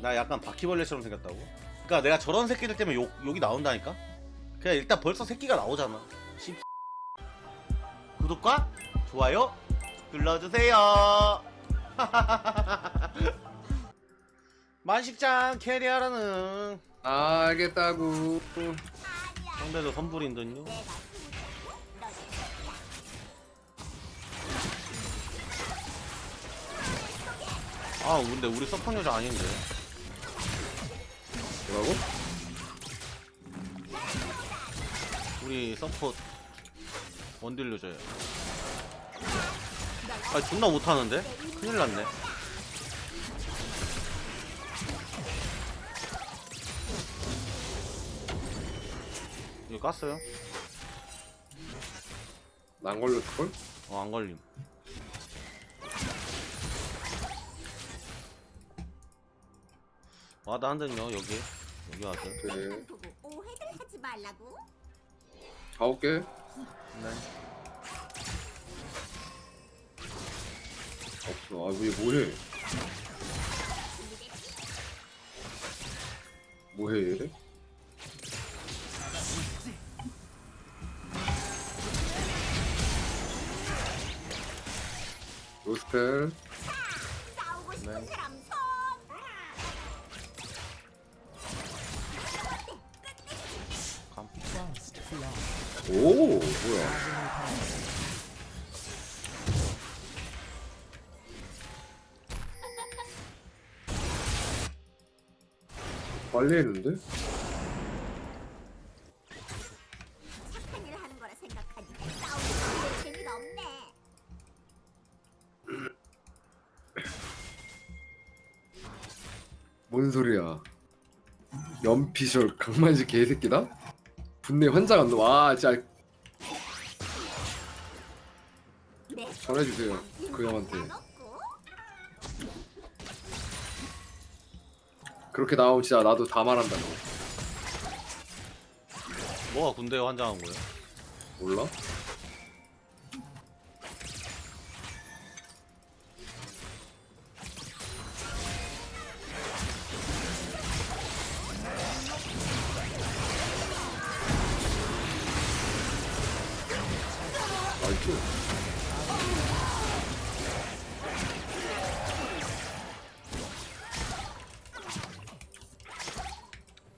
나 약간 바퀴벌레처럼 생겼다고? 그러니까 내가 저런 새끼들 때문에 욕, 욕이 나온다니까? 그냥 일단 벌써 새끼가 나오잖아 씨. 구독과 좋아요 눌러주세요 만식장 캐리하라는 아, 알겠다고. 상대도 선불인 듯요 아 근데 우리 서폿 여자 아닌데 우리 서폿 원딜 여자야 아 존나 못하는데? 큰일 났네 이거 깠어요? 난 걸렸을걸? 어 안 걸림 와드 한 든요 여기 여기 와드 그래. 보고 오해들 하지 말라고. 가볼게. 네 없어. 아, 왜 뭐해? 뭐해. 싸우고 싶은 네. 오, 뭐야. 빨리 했는데? 착한 일 하는 거라 생각하니까 싸우고 싶은 재미가 없네. 뭔 소리야? 연피셜 강만식 개새끼다? 분내 나. 와, 진짜 내 전해주세요. 그 형한테. 그렇게 나오면 진짜 나도 다 말한다고. 뭐가 군대에 환장한 거야? 몰라? 나이스.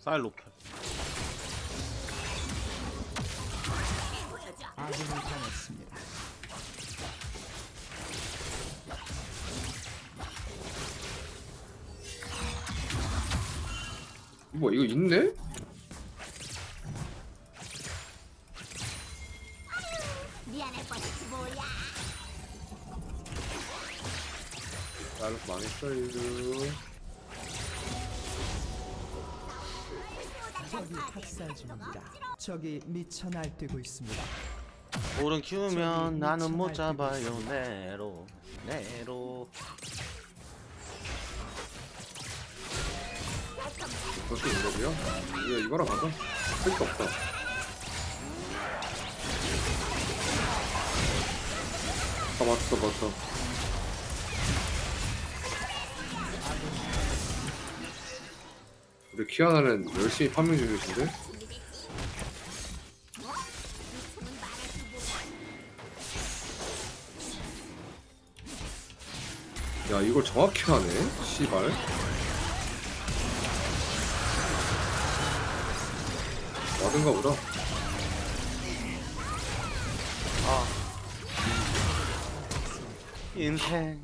쌀 높여 아군이 당했습니다. 뭐 이거 있네? 미안할 뻔했지 뭐야. 나를 망했어요. 적이 학살 중입니다. 적이 미쳐 날뛰고 있습니다. 오른 키우면 나는 못 잡아요 네로 네로 이거야? 이거 이거랑 가자. 할게 없다. 아 맞다 맞다. 우리 키아나는 열심히 판매 중이신데? 야 이걸 정확히 하네? 씨발 와든가 보다 인생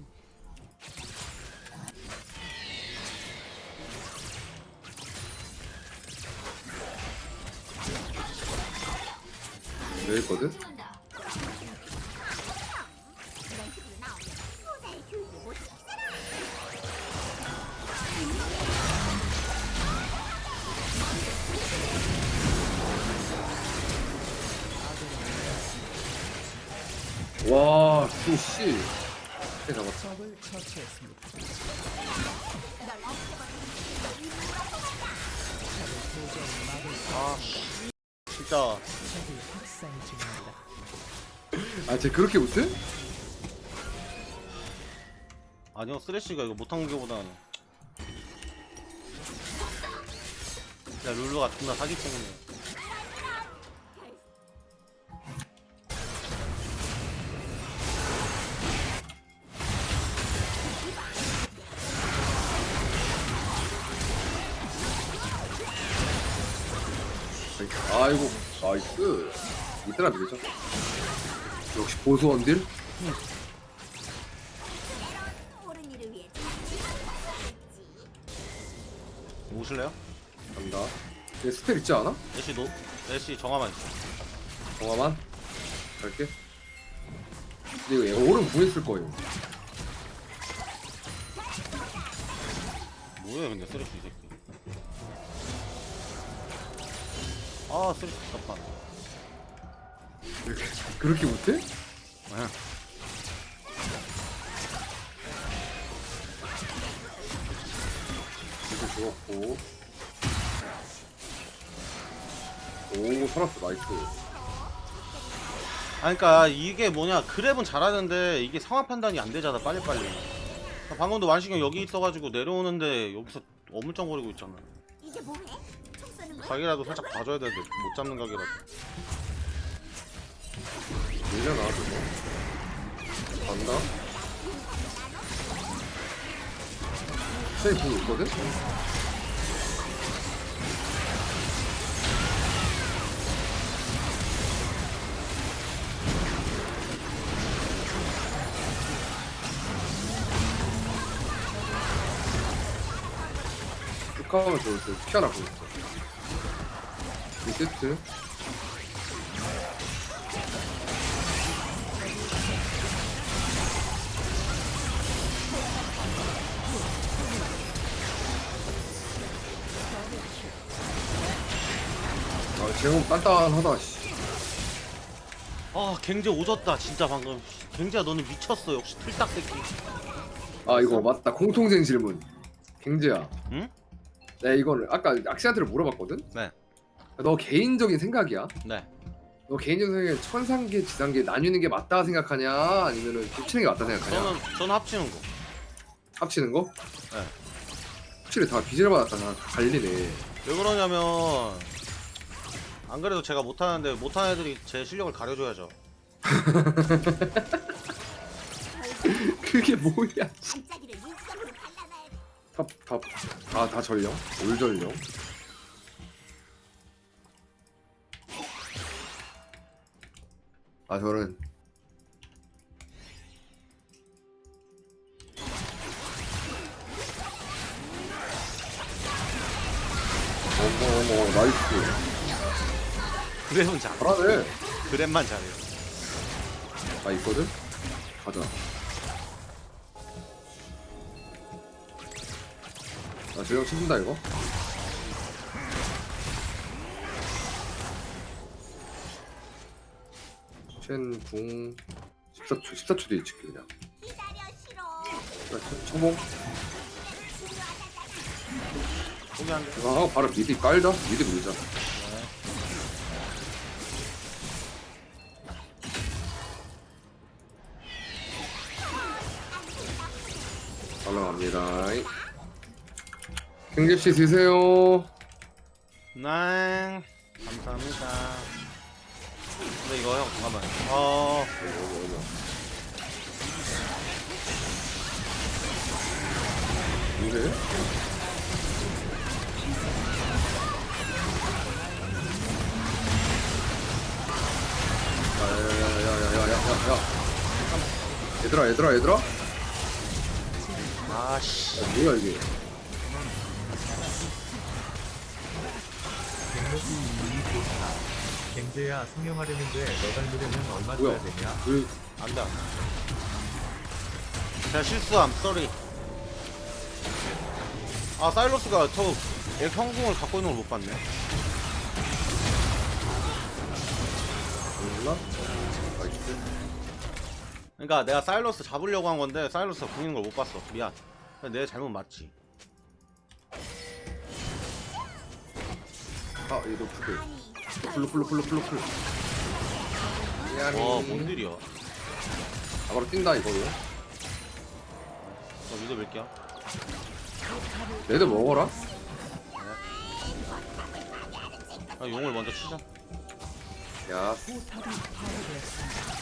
여기 있거든? 와, 씨. 그때 잡았어. 아, 진짜. 아, 쟤 그렇게 못해? 아니요, 쓰레쉬가 이거 못한 거보다는. 야, 룰루 같은 나 사기친구네. 아이고 나이스. 이때나 밀자 역시 보수 원딜? 위해 오실래요? 간다. 얘 스텝 있지 않아? 애쉬 노 애쉬 정화만 있어. 동화만? 갈게. 근데 이거 얘 오른 궁 있을 거예요. 뭐야 근데 쓰레쉬 이 새끼 아 답답한 이렇게 그렇게 못해? 응. 이거 죽었고 오 살았어 나이스 아 그니까 이게 뭐냐 그랩은 잘하는데 이게 상황 판단이 안 되잖아 빨리빨리 방금도 완식형 여기 있어가지고 내려오는데 여기서 어물쩡거리고 있잖아 이제 뭐해? 각이라도 살짝 봐줘야 되는데 못 잡는 각이라도. 밀려나 저거 간다. 쟤궁 있거든? 쭉 가면 저저 피아나 궁 있어 이 세트 아 제목 단단하다 씨. 아 갱제 오졌다 진짜 방금 갱제야 너는 미쳤어 역시 틀딱 새끼 아 이거 맞다 공통된 질문 갱재야 응? 내가 이거를 아까 악시한테를 물어봤거든? 네. 너 개인적인 생각이야? 네. 너 개인적인 생각에 천상계 지상계 나뉘는 게 맞다 생각하냐? 아니면은 합치는 게 맞다 생각하냐? 저는 저는 합치는 거. 합치는 거? 네. 확실히 다 빚을 받았다. 나 갈리네. 왜 그러냐면 안 그래도 제가 못하는데 못하는 애들이 제 실력을 가려줘야죠. 그게 뭐야? 반짝이를 발라놔야 돼. 탑 탑 다 다 전령? 올 전령 아 저는 어머 어머 나이스. 그랩은 잘 잘하네. 그랩만 잘해요 아 있거든? 가자. 아 제가 친다 이거 첸궁 14초 14초 뒤에 찍게 그냥. 기다려 싫어. 아, 천- 천공 포기 안 돼. 이거 하고 바로 미드 깔자 미드 밀자. 올라갑니다. 경집씨 드세요. 네 감사합니다 근데 이거 형 잠깐만. 어. 이래? 야야야야야야야야 얘들아 얘들아 얘들아? 아 씨. 야, 뭐야 이게 갱제야 성형하려는데 너 닮으려면 얼마? 줘야 되냐? 그 안돼 안돼 제가 실수함. 쏘리 아 사일러스가 저애 형궁을 갖고 있는 걸 못 봤네. 몰라? 나이스 그러니까 내가 사일러스 잡으려고 한 건데 사일러스가 궁 있는 걸못 봤어. 미안. 내 잘못 맞지. 아 얘도 풀 풀로 풀로 풀로 풀로 풀 미안해 와뭔 일이야 아 바로 뛴다 이거로 저 미드 밀게요 얘도 먹어라 아, 용을 먼저 치자. 야 포탑이 파괴되었습니다.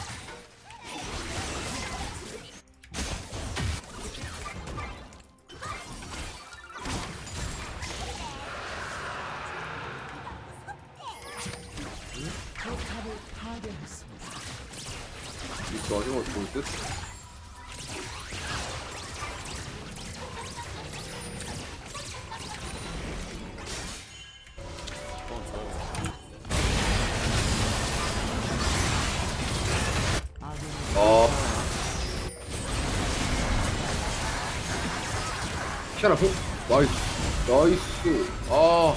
좋을 듯? 어, 피아나 호 나이스. 나이스. 아.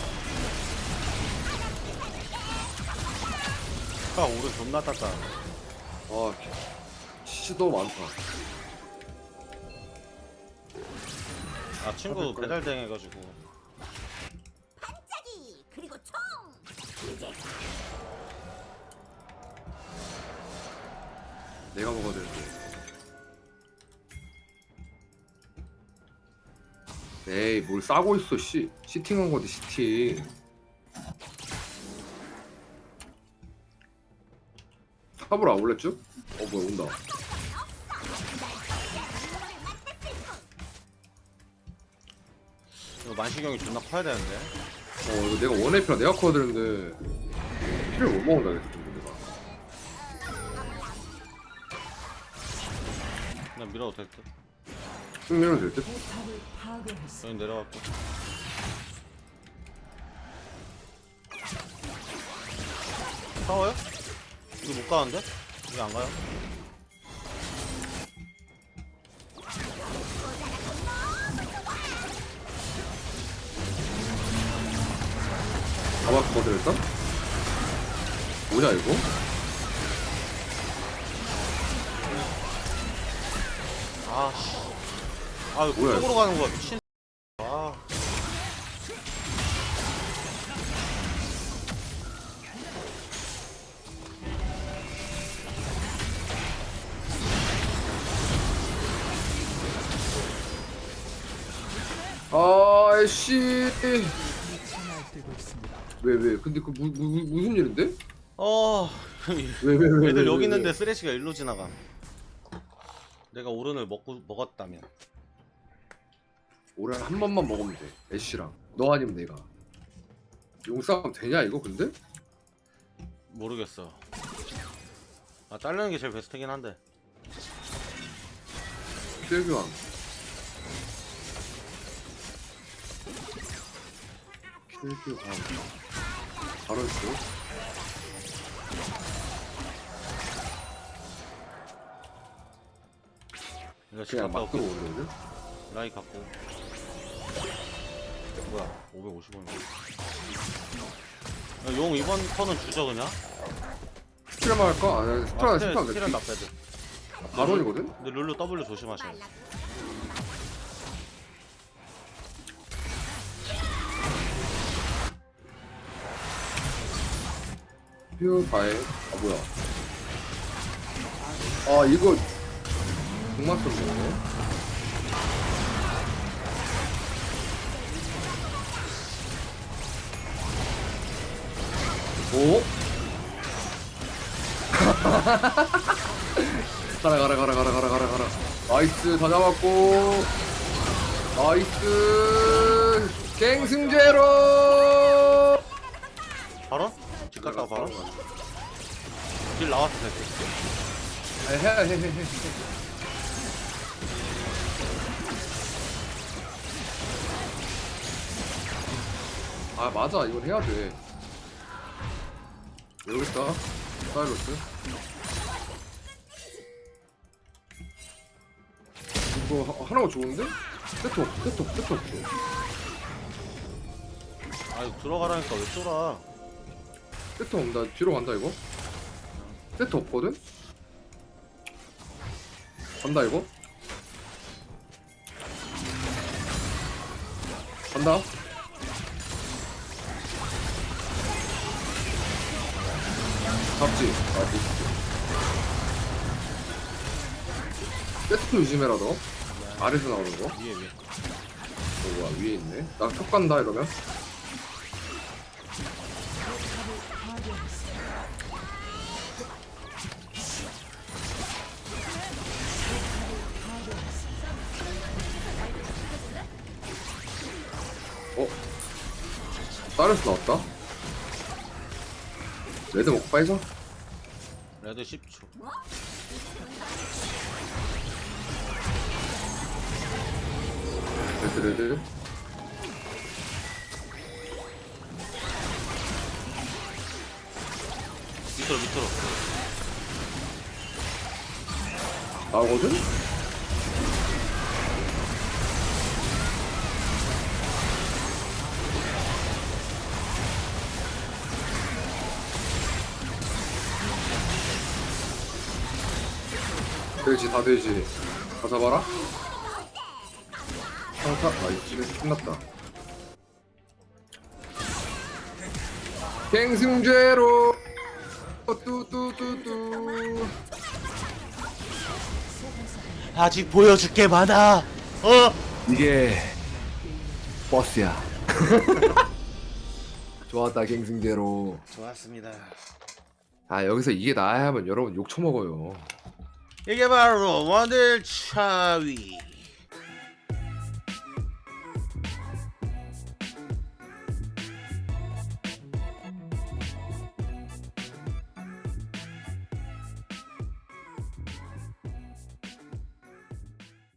아, 오른 존나 땄다. 아, 너무 많다. 아, 친구 배달댕 해가지고. 반짝이 그리고 총. 이제 내가 먹어야 되는데. 에이, 뭘 싸고 있어, 씨. 시팅한 거지, 시팅. 탑으로 안 올렸죠? 어, 뭐야, 온다. 이거 만시경이 존나 커야 되는데. 어, 이거 내가 원에이피라 내가 커야 되는데. 피를 못 먹는다, 그랬어, 내가. 그냥 밀어도 될 듯. 승리는 될 듯? 포탑을 파괴했습니다. 여기 내려갈게. 싸워요? 이거 못 가는데? 이게 안 가요? 잡았거든, 일단? 뭐냐, 이거? 아, 씨. 아, 이거 뭐야, 그쪽으로 가는 거야, 미친. 아. 아이씨. 미쳐 날뛰고 있습니다. 왜, 왜? 근데 그, 무, 무, 무- 무슨 일인데? 어, 왜, 왜, 왜? 애들 왜, 여기 왜, 있는데 왜? 쓰레쉬가 일로 지나가. 내가 오른을 먹고 먹었다면. 올해 한 번만 먹으면 돼. 애쉬랑. 너 아니면 내가. 용싸움 되냐, 이거 근데? 모르겠어. 아, 자르는 게 제일 베스트긴 한데. 필교환. 필교환. 바로 있어. 이거 집 그냥 갔다 막 올게. 들어오는데? 라이 갖고. 뭐야, 550원. 용 이번 턴은 주죠 그냥? 스트레마 할까? 아, 스트레마, 스트레마 스틸은 내 나빼드. 바론이거든? 근데 룰루 W 조심하셔야 돼. 퓨, 바에. 아, 뭐야. 아, 이거. 정말 썼네. 오? 가라 가라 가라 가라 가라 가라 가라 나이스 다 잡았고 나이스 갱승제로 바로? 집 갔다가 바로? 길 나왔어 됐어. 헤헤헤헤 아 맞아 이건 해야 돼 여기 있다 사이로스 이거 하- 하나가 좋은데? 세트 없어 세트 없어 세트 없어 아 이거 들어가라니까 왜 쫄아? 세트 없다 뒤로 간다 이거. 세트 없거든? 간다 이거. 간다. 잡지. 아 못. 세트 조심해라 너. 아래서 나오는 거. 어, 뭐야 위에 있네. 나 top 간다 이러면 다르스 나왔다? 레드 먹고 빠이자? 레드 10초 레드 레드 밑으로 밑으로 나오거든? 되지 다 되지. 다 잡아라. 상사 나이스 끝났다. 갱승죄로. 뚜뚜뚜뚜. 아직 보여줄 게 많아 어? 이게 버스야. 좋았다 갱승제로. 좋았습니다. 아 여기서 이게 나야 하면 여러분 욕 처먹어요 이게 바로 원딜 차위